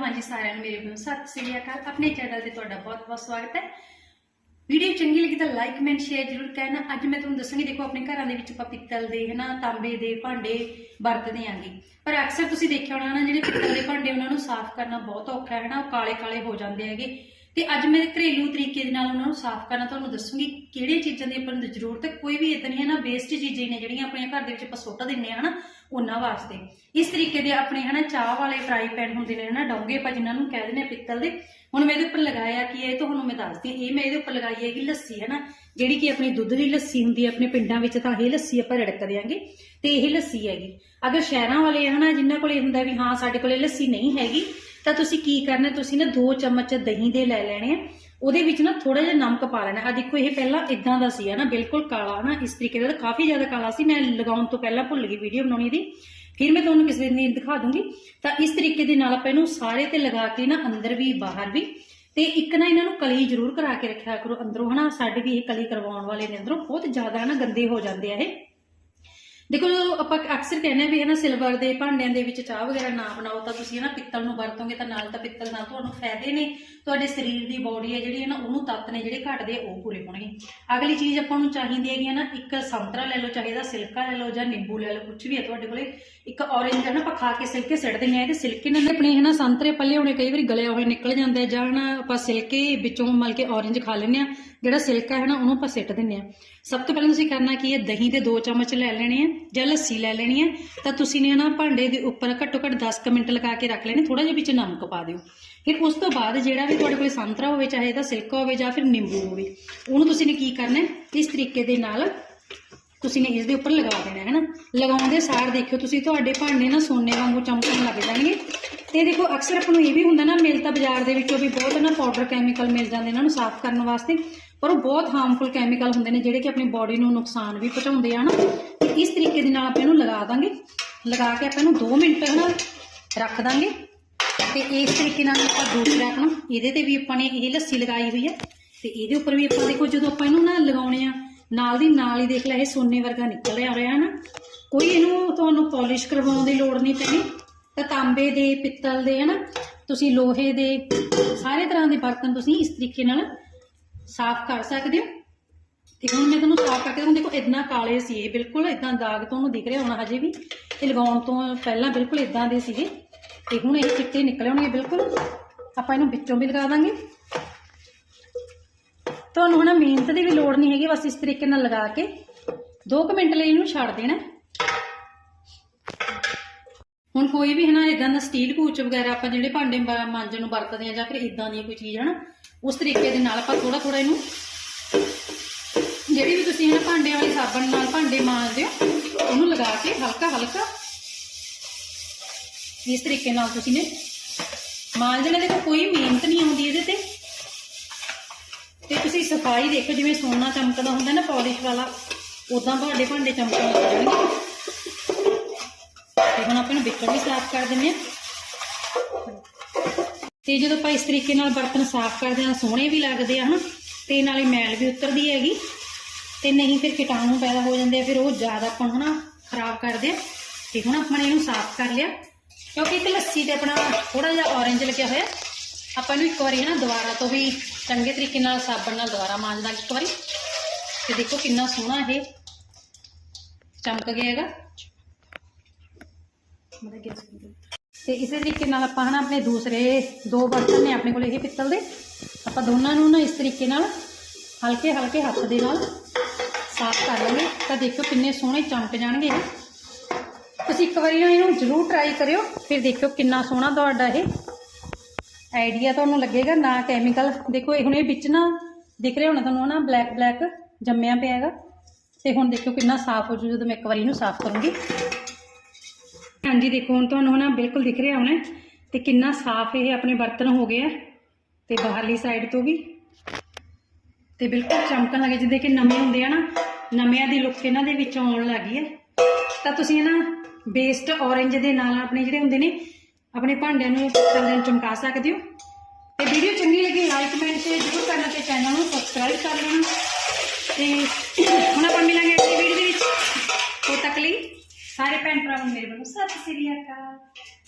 ਹਾਂਜੀ, ਸਾਰਿਆਂ ਨੂੰ ਮੇਰੇ ਵੱਲੋਂ ਸਤਿ ਸ੍ਰੀ ਅਕਾਲ। ਆਪਣੇ ਚੈਨਲ ਤੇ ਤੁਹਾਡਾ ਬਹੁਤ-ਬਹੁਤ ਸਵਾਗਤ ਹੈ। ਵੀਡੀਓ ਚੰਗੀ ਲੱਗੀ ਤਾਂ ਲਾਈਕ ਕਮੈਂਟ ਸ਼ੇਅਰ ਜ਼ਰੂਰ ਕਰਨਾ। ਅੱਜ ਮੈਂ ਤੁਹਾਨੂੰ ਦੱਸਾਂਗੀ, ਦੇਖੋ, ਆਪਣੇ ਘਰਾਂ ਦੇ ਵਿੱਚ ਆਪਾਂ ਪਿੱਤਲ ਦੇ, ਹਨਾ, ਤਾਂਬੇ ਦੇ ਭਾਂਡੇ ਵਰਤਦੇ ਆਂਗੇ। ਪਰ ਅਕਸਰ ਤੁਸੀਂ ਦੇਖਿਆ ਹੋਣਾ ਨਾ, ਜਿਹੜੇ ਪਿੱਤਲ ਦੇ ਭਾਂਡੇ ਉਹਨਾਂ ਨੂੰ ਸਾਫ਼ ਕਰਨਾ ਬਹੁਤ ਔਖਾ ਹੈ, ਹਨਾ, ਉਹ ਕਾਲੇ-ਕਾਲੇ ਹੋ ਜਾਂਦੇ ਹੈਗੇ। ਤੇ ਅੱਜ ਮੈਂ ਘਰੇਲੂ ਤਰੀਕੇ ਦੇ ਨਾਲ ਉਹਨਾਂ ਨੂੰ ਸਾਫ਼ ਕਰਨਾ ਤੁਹਾਨੂੰ ਦੱਸੂਗੀ ਕਿਹੜੀਆਂ ਚੀਜ਼ਾਂ ਦੀ ਆਪਾਂ ਨੂੰ ਜ਼ਰੂਰਤ ਹੈ। ਕੋਈ ਵੀ ਇਦਾਂ ਨਹੀਂ ਹੈ ਨਾ ਵੇਸਟ ਚੀਜ਼ਾਂ ਨੇ ਜਿਹੜੀਆਂ ਆਪਣੇ ਘਰ ਦੇ ਵਿੱਚ ਆਪਾਂ ਸੁੱਟ ਦਿੰਨੇ ਆ ਹਨਾ ਉਹਨਾਂ ਵਾਸਤੇ। ਇਸ ਤਰੀਕੇ ਦੇ ਆਪਣੇ ਹਨਾ ਚਾਹ ਵਾਲੇ ਫਰਾਈ ਪੈਨ ਹੁੰਦੇ ਨੇ ਹਨਾ, ਡੋਂਗੇ ਆਪਾਂ ਜਿਨ੍ਹਾਂ ਨੂੰ ਕਹਿ ਦਿੰਦੇ ਆ ਪਿੱਤਲ ਦੇ। ਹੁਣ ਮੈਂ ਇਹਦੇ ਉੱਪਰ ਲਗਾਇਆ ਕੀ ਹੈ ਤੁਹਾਨੂੰ ਮੈਂ ਦੱਸਦੀ ਇਹ ਮੈਂ ਇਹਦੇ ਉੱਪਰ ਲਗਾਈ ਹੈਗੀ ਲੱਸੀ ਹਨਾ, ਜਿਹੜੀ ਕਿ ਆਪਣੀ ਦੁੱਧ ਦੀ ਲੱਸੀ ਹੁੰਦੀ ਹੈ ਆਪਣੇ ਪਿੰਡਾਂ ਵਿੱਚ ਤਾਂ ਇਹ ਲੱਸੀ ਆਪਾਂ ਰੜਕ ਦਿਆਂਗੇ। ਤੇ ਇਹ ਲੱਸੀ ਹੈਗੀ। ਅਗਰ ਸ਼ਹਿਰਾਂ ਵਾਲੇ ਹਨਾ, ਜਿਨ੍ਹਾਂ ਕੋਲ ਇਹ ਹੁੰਦਾ ਵੀ ਹਾਂ ਸਾਡੇ ਕੋਲੇ ਲੱਸੀ ਨਹੀਂ ਹੈਗੀ ਤਾਂ ਤੁਸੀਂ ਕੀ ਕਰਨਾ, ਤੁਸੀਂ ਨਾ 2 ਚਮਚ ਦਹੀਂ ਦੇ ਲੈ ਲੈਣੇ ਆ। ਉਹਦੇ ਵਿੱਚ ਨਾ ਥੋੜਾ ਜਿਹਾ ਨਮਕ ਪਾ ਲੈਣਾ। ਆ ਦੇਖੋ, ਇਹ ਪਹਿਲਾਂ ਇਦਾਂ ਦਾ ਸੀ, ਹਨਾ? ਬਿਲਕੁਲ ਕਾਲਾ, ਹਨਾ? ਇਸ ਤਰੀਕੇ ਦਾ ਕਾਫੀ ਜ਼ਿਆਦਾ ਕਾਲਾ ਸੀ। ਮੈਂ ਲਗਾਉਣ ਤੋਂ ਪਹਿਲਾਂ ਭੁੱਲ ਗਈ ਵੀਡੀਓ ਬਣਾਉਣੀ ਦੀ। ਫਿਰ ਮੈਂ ਤੁਹਾਨੂੰ ਕਿਸੇ ਦਿਨ ਦਿਖਾ ਦੂੰਗੀ। ਤਾਂ ਇਸ ਤਰੀਕੇ ਦੇ ਨਾਲ ਆਪਾਂ ਇਹਨੂੰ ਸਾਰੇ ਤੇ ਲਗਾ ਕੇ ਨਾ ਅੰਦਰ ਵੀ, ਬਾਹਰ ਵੀ। ਤੇ ਇੱਕ ਨਾ ਇਹਨਾਂ ਨੂੰ ਕਲੀ ਜ਼ਰੂਰ ਕਰਾ ਕੇ ਰੱਖਿਆ ਕਰੋ ਅੰਦਰੋਂ, ਹਨਾ? ਸਾਡੇ ਵੀ ਇਹ ਕਲੀ ਕਰਵਾਉਣ ਵਾਲੇ ਨੇ ਅੰਦਰੋਂ। ਬਹੁਤ ਜ਼ਿਆਦਾ ਨਾ ਗੰਦੇ ਹੋ ਜਾਂਦੇ ਆ ਇਹ। ਦੇਖੋ ਆਪਾਂ ਅਕਸਰ ਕਹਿੰਦੇ ਆ ਵੀ ਹਨਾ ਸਿਲਵਰ ਦੇ ਭਾਂਡਿਆਂ ਦੇ ਵਿੱਚ ਚਾਹ ਵਗੈਰਾ ਨਾ ਬਣਾਓ, ਤਾਂ ਤੁਸੀਂ ਹਨਾ, ਪਿੱਤਲ ਨੂੰ ਵਰਤੋਗੇ ਤਾਂ ਨਾਲ ਤਾਂ ਪਿੱਤਲ ਨਾਲ ਤੁਹਾਨੂੰ ਫਾਇਦੇ ਨੇ। ਤੁਹਾਡੇ ਸਰੀਰ ਦੀ ਬਾਡੀ ਹੈ, ਜਿਹੜੀ ਹੈ ਨਾ ਉਹਨੂੰ ਤੱਤ ਨੇ ਜਿਹੜੇ ਘਟਦੇ ਆ, ਉਹ ਪੂਰੇ ਹੋਣਗੇ। ਅਗਲੀ ਚੀਜ਼ ਆਪਾਂ ਨੂੰ ਚਾਹੀਦੀ ਹੈਗੀ ਹੈ ਨਾ, ਇੱਕ ਸੰਤਰਾ ਲੈ ਲਓ ਚਾਹੀਦਾ ਸਿਲਕਾ ਲੈ ਲਓ ਜਾਂ ਨਿੰਬੂ ਲੈ ਲਓ ਕੁਝ ਵੀ ਹੈ ਤੁਹਾਡੇ ਕੋਲੇ, ਇੱਕ ਔਰੇਂਜ ਹੈ ਨਾ, ਆਪਾਂ ਖਾ ਕੇ ਸਿਲਕੇ ਸਿੱਟ ਦਿੰਦੇ ਆ ਇਹਦੇ ਸਿਲਕੇ ਨਾਲ ਆਪਣੇ ਹੈ ਨਾ ਸੰਤਰੇ ਪੱਲੇ ਹੋਣੇ ਕਈ ਵਾਰੀ ਗਲੇ ਹੋਏ ਨਿਕਲ ਜਾਂਦੇ ਆ, ਜਾਂ ਨਾ ਆਪਾਂ ਸਿਲਕੇ ਵਿੱਚੋਂ ਮਲ ਕੇ ਔਰੇਂਜ ਖਾ ਲੈਂਦੇ ਆ ਜਿਹੜਾ ਸਿਲਕਾ ਹੈ ਨਾ, ਉਹਨੂੰ ਆਪਾਂ ਸਿੱਟ ਦਿੰਦੇ ਆ ਸਭ ਤੋਂ ਪਹਿਲਾਂ ਤੁਸੀਂ ਕਰਨਾ ਕੀ ਹੈ, ਦਹੀਂ ਦੇ 2 ਚਮਚ ਲੈ ਲੈਣੇ ਆ ਜਾਂ ਲੱਸੀ ਲੈ ਲੈਣੀ ਹੈ ਤਾਂ ਤੁਸੀਂ ਨੇ ਨਾ ਭਾਂਡੇ ਦੇ ਉੱਪਰ ਘੱਟੋ ਘੱਟ 10 ਕੁ ਮਿੰਟ ਲਗਾ ਕੇ ਰੱਖ ਲੈਣੇ ਥੋੜਾ ਜਿਹਾ ਵਿੱਚ ਨਮਕ ਪਾ ਦਿਓ। ਫਿਰ ਉਸ ਤੋਂ ਬਾਅਦ ਜਿਹੜਾ ਵੀ ਤੁਹਾਡੇ ਕੋਲ ਸੰਤਰਾ ਹੋਵੇ, ਚਾਹੇ ਇਹਦਾ ਸਿਲਕਾ ਹੋਵੇ ਜਾਂ ਫਿਰ ਨਿੰਬੂ ਹੋਵੇ, ਉਹਨੂੰ ਤੁਸੀਂ ਨੇ ਕੀ ਕਰਨਾ ਇਸ ਤਰੀਕੇ ਦੇ ਨਾਲ ਤੁਸੀਂ ਨੇ ਇਸ ਦੇ ਉੱਪਰ ਲਗਾ ਦੇਣਾ ਹੈ ਨਾ ਲਗਾਉਂਦੇ ਸਾਰ ਦੇਖਿਓ, ਤੁਸੀਂ ਤੁਹਾਡੇ ਭਾਂਡੇ ਨਾ ਸੋਨੇ ਵਾਂਗੂ ਚਮਕਣ ਲੱਗ ਜਾਣਗੇ। ਤੇ ਦੇਖੋ, ਅਕਸਰ ਆਪਾਂ ਨੂੰ ਇਹ ਵੀ ਹੁੰਦਾ ਨਾ, ਮਿਲ ਤਾਂ ਬਾਜ਼ਾਰ ਦੇ ਵਿੱਚੋਂ ਵੀ ਬਹੁਤ ਨਾ ਪਾਊਡਰ ਕੈਮੀਕਲ ਮਿਲ ਜਾਂਦੇ ਇਹਨਾਂ ਨੂੰ ਸਾਫ਼ ਕਰਨ ਵਾਸਤੇ। ਪਰ ਉਹ ਬਹੁਤ ਹਾਰਮਫੁਲ ਕੈਮੀਕਲ ਹੁੰਦੇ ਨੇ, ਜਿਹੜੇ ਕਿ ਆਪਣੀ ਬਾਡੀ ਨੂੰ ਨੁਕਸਾਨ ਵੀ ਪਹੁੰਚਾਉਂਦੇ ਆ ਨਾ। ਤੇ ਇਸ ਤਰੀਕੇ ਦੇ ਨਾਲ ਆਪਾਂ ਇਹਨੂੰ ਲਗਾ ਦਾਂਗੇ। ਲਗਾ ਕੇ ਆਪਾਂ ਇਹਨੂੰ 2 ਮਿੰਟ ਹਨਾ ਰੱਖ ਦਾਂਗੇ। ਤੇ ਇਸ ਤਰੀਕੇ ਨਾਲ ਆਪਾਂ ਦੂਸਰਾ ਆਪਣਾ ਇਹਦੇ ਤੇ ਵੀ ਆਪਾਂ ਨੇ ਇਹ ਲੱਸੀ ਲਗਾਈ ਹੋਈ ਹੈ ਤੇ ਇਹਦੇ ਉੱਪਰ ਵੀ ਆਪਾਂ ਦੇਖੋ, ਜਦੋਂ ਆਪਾਂ ਇਹਨੂੰ ਨਾ ਲਗਾਉਣੇ ਆ, ਨਾਲ ਦੀ ਨਾਲ ਹੀ ਦੇਖ ਲੈ, ਇਹ ਸੋਨੇ ਵਰਗਾ ਨਿਕਲ ਰਿਹਾ ਰਿਹਾ ਨਾ। ਕੋਈ ਇਹਨੂੰ ਤੁਹਾਨੂੰ ਪਾਲਿਸ਼ ਕਰਵਾਉਣ ਦੀ ਲੋੜ ਨਹੀਂ ਪੈਣੀ। ਤਾਂ ਤਾਂਬੇ ਦੇ, ਪਿੱਤਲ ਦੇ, ਹਨਾ? ਤੁਸੀਂ ਲੋਹੇ ਦੇ, ਸਾਰੇ ਤਰ੍ਹਾਂ ਦੇ ਬਰਤਨ ਤੁਸੀਂ ਇਸ ਤਰੀਕੇ ਨਾਲ ਸਾਫ਼ ਕਰ ਸਕਦੇ ਹੋ। ਤੇ ਹੁਣ ਮੈਂ ਤੁਹਾਨੂੰ ਸਾਫ਼ ਕਰਕੇ ਤੁਹਾਨੂੰ ਦੇਖੋ ਇਦਾਂ ਕਾਲੇ ਸੀ ਇਹ, ਬਿਲਕੁਲ ਇਦਾਂ ਦਾਗ ਤੁਹਾਨੂੰ ਦਿਖ ਰਿਹਾ ਹੋਣਾ ਹਜੇ ਵੀ। ਇਹ ਲਗਾਉਣ ਤੋਂ ਪਹਿਲਾਂ ਬਿਲਕੁਲ ਇਦਾਂ ਦੇ ਸੀਗੇ। ਤੇ ਹੁਣ ਇਹ ਚਿੱਟੇ ਨਿਕਲੇ ਹੋਣਗੇ, ਬਿਲਕੁਲ। ਆਪਾਂ ਇਹਨੂੰ ਵਿੱਚੋਂ ਵੀ ਲਗਾ ਦਾਂਗੇ। ਤੁਹਾਨੂੰ ਹੁਣ ਮਿਹਨਤ ਦੀ ਵੀ ਲੋੜ ਨਹੀਂ ਹੈਗੀ, ਬਸ ਇਸ ਤਰੀਕੇ ਨਾਲ ਲਗਾ ਕੇ। 2 ਮਿੰਟ ਲਈ ਇਹਨੂੰ ਛੱਡ ਦੇਣਾ। ਹੁਣ ਕੋਈ ਵੀ ਹਨਾ ਇਦਾਂ ਦਾ ਸਟੀਲ ਕੂਚ ਵਗੈਰਾ ਆਪਾਂ ਜਿਹੜੇ ਭਾਂਡੇ ਮਾਂਜਣ ਨੂੰ ਵਰਤਦੇ ਆ ਜਾਂ ਫਿਰ ਇਦਾਂ ਦੀ ਕੋਈ ਚੀਜ਼, ਹਨਾ, ਉਸ ਤਰੀਕੇ ਦੇ ਨਾਲ ਆਪਾਂ ਥੋੜਾ ਥੋੜਾ ਇਹਨੂੰ ਜਿਹੜੀ ਵੀ ਤੁਸੀਂ ਹਨਾ ਭਾਂਡਿਆਂ ਵਾਲੇ ਸਾਬਣ ਨਾਲ ਭਾਂਡੇ ਮਾਂਜਦੇ ਹੋ, ਉਹਨੂੰ ਲਗਾ ਕੇ ਹਲਕਾ ਹਲਕਾ ਇਸ ਤਰੀਕੇ ਨਾਲ ਤੁਸੀਂ ਨੇ ਮਾਂਜਣੇ ਦੇ ਕੋਈ ਮਿਹਨਤ ਨਹੀਂ ਆਉਂਦੀ ਇਹਦੇ ਤੇ। ਤੇ ਤੁਸੀਂ ਸਫ਼ਾਈ ਦੇਖੋ, ਜਿਵੇਂ ਸੋਨਾ ਚਮਕਦਾ ਹੁੰਦਾ ਨਾ ਪਾਲਿਸ਼ ਵਾਲਾ ਉਦਾਂ ਤੁਹਾਡੇ ਭਾਂਡੇ ਚਮਕਣ ਲੱਗ ਜਾਣਗੇ। ਤੇ ਹੁਣ ਆਪਾਂ ਨੂੰ ਵਿੱਚੋਂ ਵੀ ਸਾਫ਼ ਕਰ ਦਿੰਨੇ ਆ ਤੇ ਜਦੋਂ ਆਪਾਂ ਇਸ ਤਰੀਕੇ ਨਾਲ ਬਰਤਨ ਸਾਫ਼ ਕਰਦੇ ਆ ਸੋਹਣੇ ਵੀ ਲੱਗਦੇ ਆ, ਹਨਾ? ਤੇ ਨਾਲੇ ਮੈਲ ਵੀ ਉਤਰਦੀ ਹੈਗੀ। ਤੇ ਨਹੀਂ ਫਿਰ ਕੀਟਾਣੂ ਪੈਦਾ ਹੋ ਜਾਂਦੇ ਆ, ਫਿਰ ਉਹ ਜ਼ਿਆਦਾ ਆਪਾਂ ਹਨਾ, ਖਰਾਬ ਕਰਦੇ ਆ। ਤੇ ਹੁਣ ਆਪਾਂ ਨੇ ਇਹਨੂੰ ਸਾਫ਼ ਕਰ ਲਿਆ। ਕਿਉਂਕਿ ਇੱਕ ਲੱਸੀ ਤੇ ਆਪਣਾ ਥੋੜਾ ਜਿਹਾ ਔਰੇਂਜ ਲੱਗਿਆ ਹੋਇਆ। ਆਪਾਂ ਇਹਨੂੰ ਇੱਕ ਵਾਰੀ, ਹਨਾ, ਦੁਬਾਰਾ ਤੋਂ ਵੀ ਚੰਗੇ ਤਰੀਕੇ ਨਾਲ ਸਾਬਣ ਨਾਲ ਦੁਬਾਰਾ ਮਾਂਜ ਦਾਂਗੇ ਇੱਕ ਵਾਰੀ। ਤੇ ਦੇਖੋ ਕਿੰਨਾ ਸੋਹਣਾ ਇਹ ਚਮਕ ਗਿਆ ਹੈਗਾ। ਤੇ ਇਸੇ ਤਰੀਕੇ ਨਾਲ ਆਪਾਂ ਹਨਾ ਆਪਣੇ ਦੂਸਰੇ ਦੋ ਬਰਤਨ ਨੇ ਆਪਣੇ ਕੋਲ ਇਹ ਪਿੱਤਲ ਦੇ। ਆਪਾਂ ਦੋਨਾਂ ਨੂੰ ਨਾ ਇਸ ਤਰੀਕੇ ਨਾਲ ਹਲਕੇ ਹਲਕੇ ਹੱਥ ਦੇ ਨਾਲ ਸਾਫ਼ ਕਰ ਲਾਂਗੇ। ਤਾਂ ਦੇਖਿਓ ਕਿੰਨੇ ਸੋਹਣੇ ਚਮਕ ਜਾਣਗੇ ਇਹ। ਤੁਸੀਂ ਇੱਕ ਵਾਰੀ ਨਾ ਇਹਨੂੰ ਜ਼ਰੂਰ ਟਰਾਈ ਕਰਿਓ। ਫਿਰ ਦੇਖਿਓ ਕਿੰਨਾ ਸੋਹਣਾ ਤੁਹਾਡਾ ਇਹ ਆਈਡੀਆ ਤੁਹਾਨੂੰ ਲੱਗੇਗਾ। ਨਾ ਕੈਮੀਕਲ ਦੇਖੋ ਇਹ ਹੁਣ ਇਹ ਵਿੱਚ ਨਾ ਦਿਖ ਰਿਹਾ ਹੋਣਾ ਤੁਹਾਨੂੰ ਨਾ ਬਲੈਕ ਬਲੈਕ ਜੰਮਿਆ ਪਿਆ ਹੈਗਾ। ਤੇ ਹੁਣ ਦੇਖਿਓ ਕਿੰਨਾ ਸਾਫ਼ ਹੋ ਜੂ ਜਦੋਂ ਮੈਂ ਇੱਕ ਵਾਰੀ ਇਹਨੂੰ ਸਾਫ਼ ਕਰੂੰਗੀ। ਹਾਂਜੀ, ਦੇਖੋ, ਹੁਣ ਤੁਹਾਨੂੰ ਹਨਾ ਬਿਲਕੁਲ ਦਿਖ ਰਿਹਾ ਹੋਣਾ ਤੇ ਕਿੰਨਾ ਸਾਫ਼ ਇਹ ਆਪਣੇ ਬਰਤਨ ਹੋ ਗਏ ਆ ਤੇ ਬਾਹਰਲੀ ਸਾਈਡ ਤੋਂ ਵੀ। ਤੇ ਬਿਲਕੁਲ ਚਮਕਣ ਲੱਗੇ, ਜਿੱਦੇ ਕਿ ਨਵੇਂ ਹੁੰਦੇ ਆ ਨਾ, ਨਵਿਆਂ ਦੀ ਲੁੱਕ ਇਹਨਾਂ ਦੇ ਵਿੱਚ ਆਉਣ ਲੱਗੀ ਹੈ। ਤਾਂ ਤੁਸੀਂ ਨਾ ਬੇਸਡ ਔਰੇਂਜ ਦੇ ਨਾਲ ਆਪਣੇ ਜਿਹੜੇ ਹੁੰਦੇ ਨੇ, ਆਪਣੇ ਭਾਂਡਿਆਂ ਨੂੰ ਕਲਰ ਚਮਕਾ ਸਕਦੇ ਹੋ। ਤੇ ਵੀਡੀਓ ਚੰਗੀ ਲੱਗੀ ਲਾਈਕ ਕਮੈਂਟ ਤੇ ਜ਼ਰੂਰ ਕਰਨਾ ਤੇ ਚੈਨਲ ਨੂੰ ਸਬਸਕ੍ਰਾਈਬ ਕਰ ਲੈਣਾ। ਤੇ ਅਗਲੀ ਵੀਡੀਓ ਦੇ ਵਿੱਚ ਉਦੋਂ ਤੱਕ